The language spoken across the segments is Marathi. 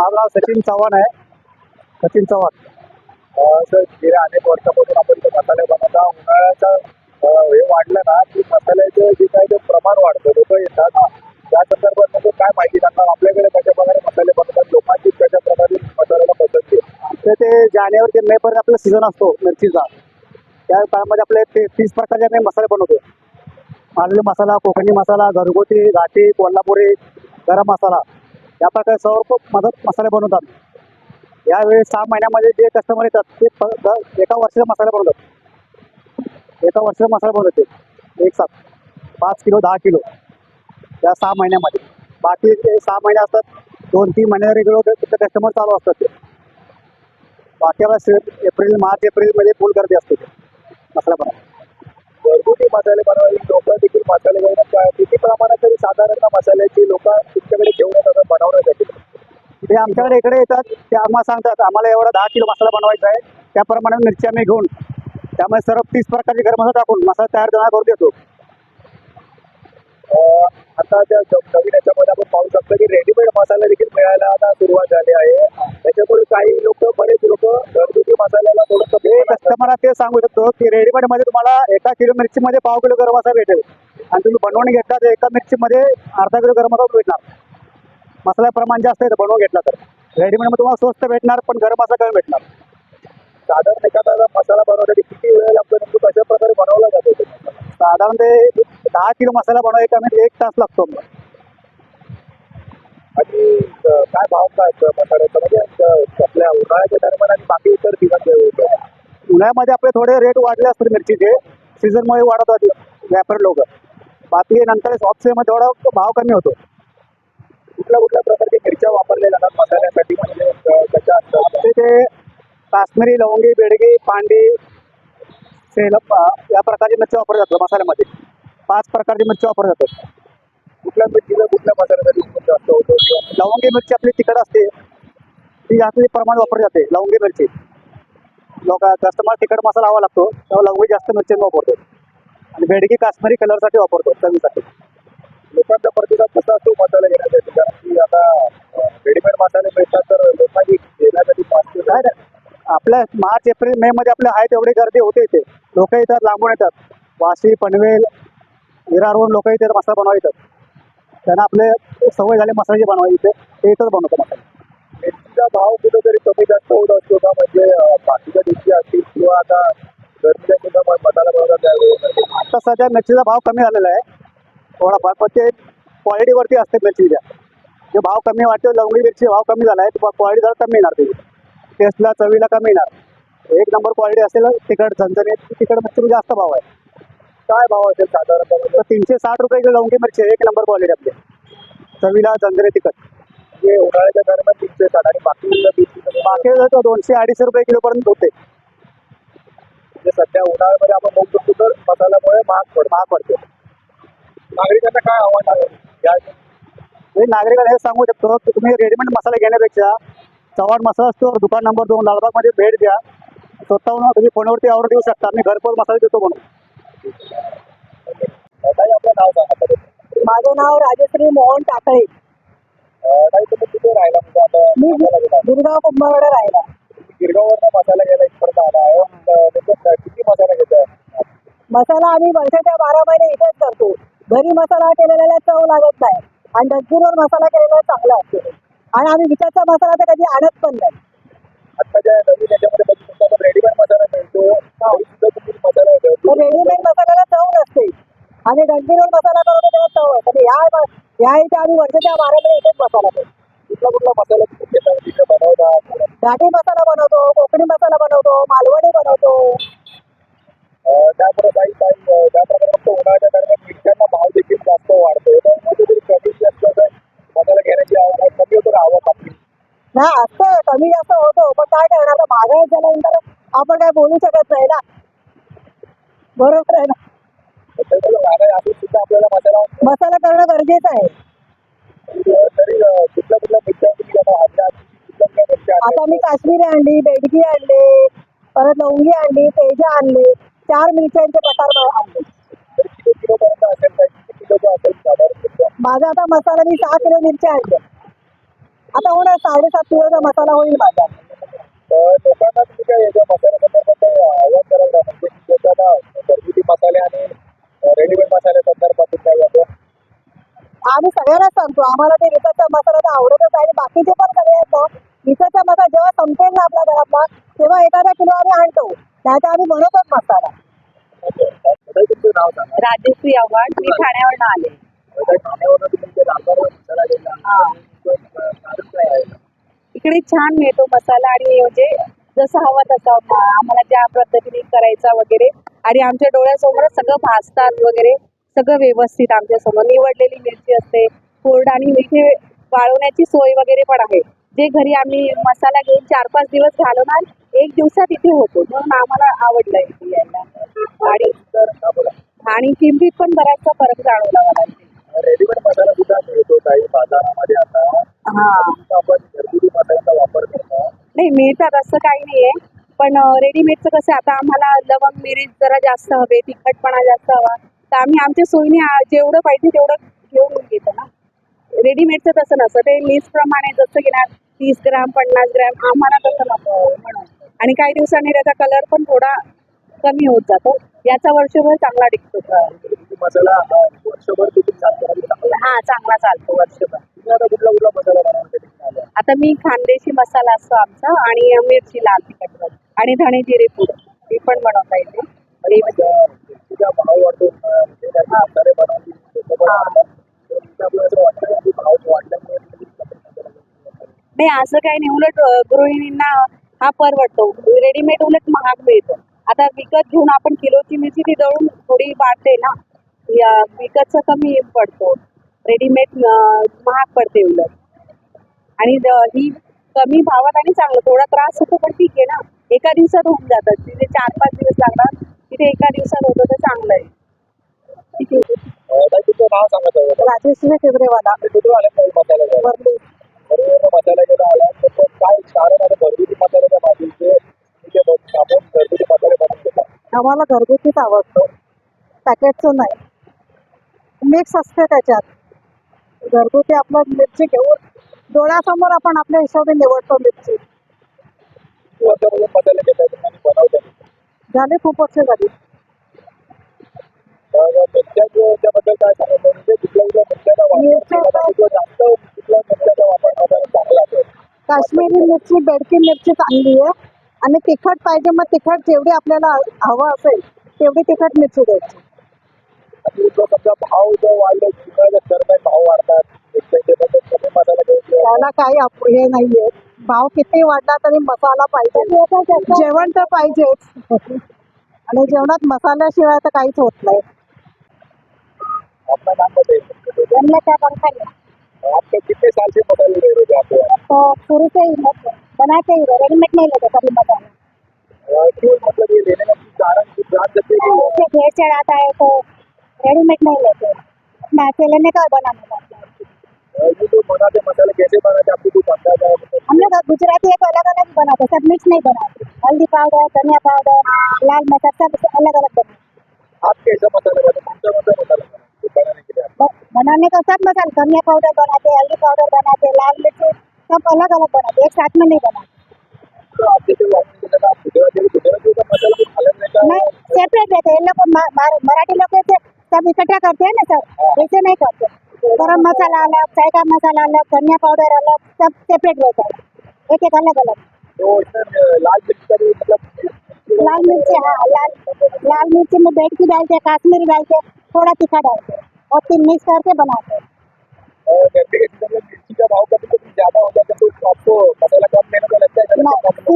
माझं सचिन चव्हाण आहे. सचिन चव्हाण. सर गेल्या अनेक वर्षापासून आपण इथे मसाले बनवता. उन्हाळ्याचा हे वाढलं ना की मसाल्याचं जे काही ते प्रमाण वाढतं लोक येतात. त्या संदर्भात म्हणजे काय माहिती सांगणार? आपल्याकडे कशा प्रकारे मसाले बनवतात लोकांची कशा प्रकारे मसाल्याला आहे? तर ते जानेवारी ते मे पर्यंत आपला सीझन असतो मिरचीचा. त्या काळामध्ये आपले ते तीस प्रकारचे आम्ही मसाले बनवतो. मालवी मसाला कोकणी मसाला घरगुती घाटी कोल्हापुरी गरम मसाला. या प्रकारे सर्व मदत मसाले बनवतात. यावेळी सहा महिन्यामध्ये जे कस्टमर येतात ते एका वर्षाचा मसाला बनवतात. एका वर्षाचा मसाला बनवते. एक साथ पाच किलो दहा किलो. या सहा महिन्यामध्ये. बाकी ते सहा महिने असतात दोन तीन महिने रेग्युलर तिथे कस्टमर चालू असतात ते. बाकी वेळेस एप्रिल मार्च एप्रिलमध्ये फुल गर्दी असते ते. मसाला बनवायला घरगुती मसाले बनवायला लोक देखील मसाले बनवतात किती प्रमाणात तरी साधारण मसाल्याची लोक तुमच्याकडे घेऊन येतात? ते आमच्याकडे इकडे येतात. ते आम्हाला सांगतात आम्हाला एवढा दहा किलो मसाला बनवायचा आहे. त्याप्रमाणे मिरची आम्ही घेऊन त्यामुळे सर्व तीस प्रकारचे गरम मसाला टाकून मसाला तयार तयार करून देतो. आता त्या नवीन याच्यामध्ये आपण पाहू शकतो की रेडीमेड मसाले देखील मिळायला आता सुरुवात झाली आहे. त्याच्यामुळे काही लोक बरेच लोक घरगुती मसाल्याला हे थोडंसं कस्टमरला ते सांगू शकतो की रेडीमेडमध्ये तुम्हाला एका किलो मिरचीमध्ये पाव किलो गरम मसाला भेटेल. आणि तुम्ही बनवून घेतला तर एका मिरचीमध्ये अर्धा किलो गरम मसाला भेटणार. मसाला प्रमाण जास्त आहे बनवून घेतला तर. रेडीमेडमध्ये तुम्हाला स्वस्त भेटणार पण गरम मसाला कमी भेटणार. साधारण एखादा मसाला बनवण्यासाठी किती वेळ लागतो नेमकं कशा प्रकारे बनवला जातो तो मसाला? साधारण ते दहा किलो मसाला बनवायला एका मिनिट एक तास लागतो आणि अं, काय भाव काय असतं मसाल्याचा? म्हणजे अं, आपल्या उन्हाळ्याच्या दरम्यान आणि बाकी इतर ठिकाणचे उन्हाळ्यामध्ये आपले थोडे रेट वाढले असतात मिरचीचे. सीझनमुळे वाढत होते व्यापारी लोक. बाकी नंतर मध्ये थोडा भाव कमी होतो. कुठल्या कुठल्या प्रकारच्या मिरच्या वापरल्या जातात मसाल्यासाठी? म्हणजे अं, कशा असतात ते ते काश्मीरी लवंगी बेडगी पांडी सेलप या प्रकारची मिरची वापरल्या जातात मसाल्यामध्ये. पाच प्रकारची मिरची वापरल्या जातात. कुठल्या मिरचीला कुठल्या मसाल्यासाठी जास्त होतो? लवंगी मिरची आपली तिखट असते. ती जास्त प्रमाण वापरली जाते लवंगी मिरची. लोक कस्टमर तिखट मसाला हवा लागतो तेव्हा लवंगी जास्त मिरची वापरतो. आणि बेडगी काश्मीरी कलरसाठी वापरतो चवीसाठी. लोकांचा प्रतिसाद कसा असतो मसाला घेण्यासाठी कारण की आता रेडीमेड मसाले मिळतात तर लोकांनी घेण्यासाठी पाचशे काय नाही. आपल्या मार्च एप्रिल मे मध्ये आपल्या आहे तेवढी गर्दी होते इथे. लोक येतात लांबून येतात. वाशी पनवेल विरारवरून लोक इथे मसाला बनवा येतात. त्यांना आपले सवय झाली मसाल्याची बनवायची इथे. ते इथंच बनवतो मसाला. मिरचीचा भाव कुठेतरी कमी जास्त होत असतो का? म्हणजे बाकीच्या दिवशी असतील किंवा आता गर्दीच्या सुद्धा मसाला बनवतात आता सध्या मिरचीचा भाव कमी झालेला आहे. थोडाफार पण ते क्वालिटीवरती असते मिरचीच्या जे भाव कमी वाटतो लवंगी मिरची भाव कमी झाला आहे क्वालिटी जरा कमी येणार त्याची टेस्टला चवीला कमी येणार एक नंबर क्वालिटी असेल तिखट झणझणीत तिखट मिरची जास्त भाव आहे. काय भाव असेल तर तीनशे साठ रुपये किलो लवंगी मिरची एक नंबर क्वालिटी आपली. चवीला झंझरे तिखट. जे उन्हाळ्याच्या दरम्यान तीनशे साठ आणि बाकी बाकी दोनशे अडीचशे रुपये किलो पर्यंत होते. म्हणजे सध्या उन्हाळ्यामध्ये आपण बघू शकतो तर मसाल्यामुळे महाग पडतो. महाग पडते. नागरिकांना काय आव्हान आहे? नागरिकांना हे सांगू शकतो. की तुम्ही रेडीमेड मसाले घेण्यापेक्षा चव्हाण मसाला स्टोअर दुकान नंबर दोन लालबागमध्ये भेट द्या. स्वतःहून तुम्ही फोनवरती ऑर्डर देऊ शकता. मी घरपोच मसाले देतो म्हणून. माझं नाव राजश्री मोहन टाकळे. म्हणजे आता मी गिरगाव कुंभवाडा राहिला. मसाला घ्यायला आला आहे. किती मसाला घेताय मसाला आम्ही वर्षाच्या बारा महिने इथेच करतो. घरी मसाला केलेला चव लागत नाही. आणि डस्टबिनवर मसाला केलेला चांगला असतो. आणि आम्ही विकतचा मसाला तर कधी आणत पण नाही. रेडीमेड मसाला मसाल्याला चव नसते. आणि डस्टबिनवर मसाला तेव्हा चव असते. म- ह्या इथे आम्ही वर्षाच्या बारा महिने इथेच मसाला करतो काय करणार? मागायचं नंतर आपण काय बोलू शकत नाही ना. बरोबर आहे ना? मसाला करणं गरजेचं आहे. आता मी काश्मीरी आणली बेडगी आणली परत लवंगी आणली तेजा आणले चार मिरच्यांचे प्रकार आणले माझा आता मसाला मी सहा किलो मिरच्या आणल्या. आता होणार साडेसात किलोचा मसाला होईल माझा काय याच्या आवाहन म्हणजे की ज्याच्यात घरगुती मसाले आणि रेडीमेड मसाले संदर्भातून काय आपण आम्ही सगळ्यांनाच सांगतो आम्हाला ते विकतचा मसाला तर आवडतच आहे आणि बाकीचे पण सगळे आहेत ना विकतचा मसाला जेव्हा संपेल ना आपल्या घरातला तेव्हा एखादा किलो आम्ही आणतो. त्याचा आम्ही बनवतोच मसाला. राजश्री आव्हाड मी ठाण्यावरनं आले. ताई, ठाण्यावरून तुम्ही जे रामबाग मसाला घेतला. तुमचं कारण काय आहे? इकडे छान मिळतो मसाला आणि म्हणजे जसं हवं तसं म- आम्हाला ज्या पद्धतीने करायचा वगैरे. आणि आमच्या डोळ्यासमोरच सगळं भाजतात वगैरे. सगळं व्यवस्थित आमच्यासमोर निवडलेली मिरची असते कोरड आणि इथे वाळवण्याची सोय वगैरे पण आहे. जे घरी आम्ही मसाला घेऊन चार पाच दिवस घालवणार एक दिवसात इथे होतो. म्हणून आम्हाला आवडलं इथे यायला. आणि आणि किमतीत पण बराचसा फरक जाणवला मला. रेडीमेड मसाला सुद्धा मिळतो काही बाजारामध्ये आता. हा. आपण घरगुती मसाल्याचा वापर करतो नाही मिळतात असं काही नाही आहे पण रेडीमेडचं कसं आता आम्हाला लवंग मिरी जरा जास्त हवे तिखटपणा जास्त हवा. तर आम्ही आमच्या सोयीने जेवढं पाहिजे तेवढं घेऊन घेतो ना. रेडीमेडचं तसं नसतं. ते लिस्टप्रमाणे जसं घेणार तीस ग्राम पन्नास ग्राम आम्हाला तसं नको म्हणून. आणि काही दिवसांनी त्याचा कलर पण थोडा कमी होत जातो. याचा वर्षभर चांगला टिकतो. मसाला हा, वर्षभर देखील चालतो चांगला हा चांगला चालतो वर्षभर. आता कुठला कुठला मसाला आता मी खानदेशी मसाला असतो आमचा आणि मिरची लाल तिखट आणि धणे जिरे पूड. ती पण बनवता येते. भाव म्हणजे वाटतं वाढल्यामुळे नाही? असं काही नाही. उलट गृहिणींना हा परवडतो. रेडीमेड उलट महाग मिळतो. आता विकत घेऊन आपण किलोची मिरची ती दळून थोडी वाढते ना. या विकतचं कमी पडतो. रेडीमेड महाग पडते उलट. आणि ही कमी भावात आणि चांगलं थोडा त्रास होतो पण ठीक आहे ना. एका दिवसात होऊन जातात. तिथे चार पाच दिवस लागतात. तिथे एका दिवसात होतं तर चांगलं आहे. ठीक आहे. तुमचं नाव सांगत राजेश्री तिवरेवाला कुठून आले काही मसाला? वरली मसाला घ्यायला आला तर तो काय कारण आहे घरगुती मसाल्याच्या भाजीचे? बघ- आपण घरगुती मसाले बनवून घेतात आम्हाला घरगुतीच आवडतो. पॅकेटचं नाही. मिक्स असते त्याच्यात. घरगुती आपलं मिरची घेऊन डोळ्यासमोर आपण आपल्या हिशोबाने निवडतो मिरची. वर्षापासून झाले खूप वर्ष झाली. तर जास्त काश्मीरी मिरची बेडकी मिरची चांगली आहे. आणि तिखट पाहिजे मग तिखट जेवढी आपल्याला हवं असेल तेवढी तिखट मिरची द्यायची. समजा भाव जो वाढले. दरम्यान भाव वाढतात त्याला काही हे नाहीये. भाव किती वाढला तरी मसाला पाहिजे. जेवण तर पाहिजेच. आणि जेवणात मसाल्याशिवाय तर काहीच होत नाही. आपको कितने साल से मसाले ले रहे थे आप तो शुरू से ही मत- बनाते ही रेडीमेड नहीं लेते कभी मसाला. अ, क्यों मतलब ये लेने का कारण कुछ जान सकते हैं कि उससे भेड़ चढ़ाता है तो रेडीमेड नहीं लेते अपना अकेले लेने का और बनाने का अ, ये जो बनाते मसाले कैसे बनाते आपको कुछ अंदाजा है मतलब हम लोग गुजराती है तो अलग अलग बनाते हैं, सब मिक्स नहीं बनाते हल्दी पाउडर धनिया पाउडर लाल मसाला सब अलग अलग बनाते आप कैसा मसाला बनाते कौन सा मसाला मसाला बनाते बनाने के लिए आप ब- बनाने का सब मसाला धनिया पाउडर बनाते हल्दी पाउडर बनाते लाल मिर्ची सब अलग अलग बनाते एक साथ में नहीं बनाते है नहीं सेपरेट रहते हैं लोग मराठी लोग सब इकट्ठा करते हैं ना सर ऐसे नहीं करते। गरम मसाला अलग चाय का मसाला अलग धनिया पाउडर अलग सब सेपरेट रहता है। एक एक अलग अलग। तो लाल मिर्च मतलब लाल मिर्ची हाँ लाल लाल मिर्ची में बैठ की डालते हैं काश्मीरी डालते हैं थोड़ा तीखा डालते हैं और तीन मिक्स करके बनाते हैं। सीज़न में मिर्ची का भाव कभी कभी ज़्यादा जाता है तो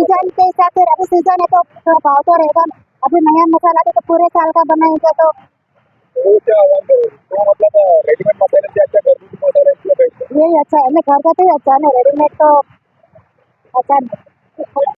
का हिसाब से अभी सीज़न है तो भाव तो रहेगा अभी नया मसाला तो पूरे साल का बनाएँगे तो तो क्या आह्वान करोगे तो मतलब अ, रेडीमेड मसाले से अच्छा घरगुती मसाला इसलिए बेस्ट है यही अच्छा है मैं घर का तो ही अच्छा है ना रेडीमेड तो अच्छा नहीं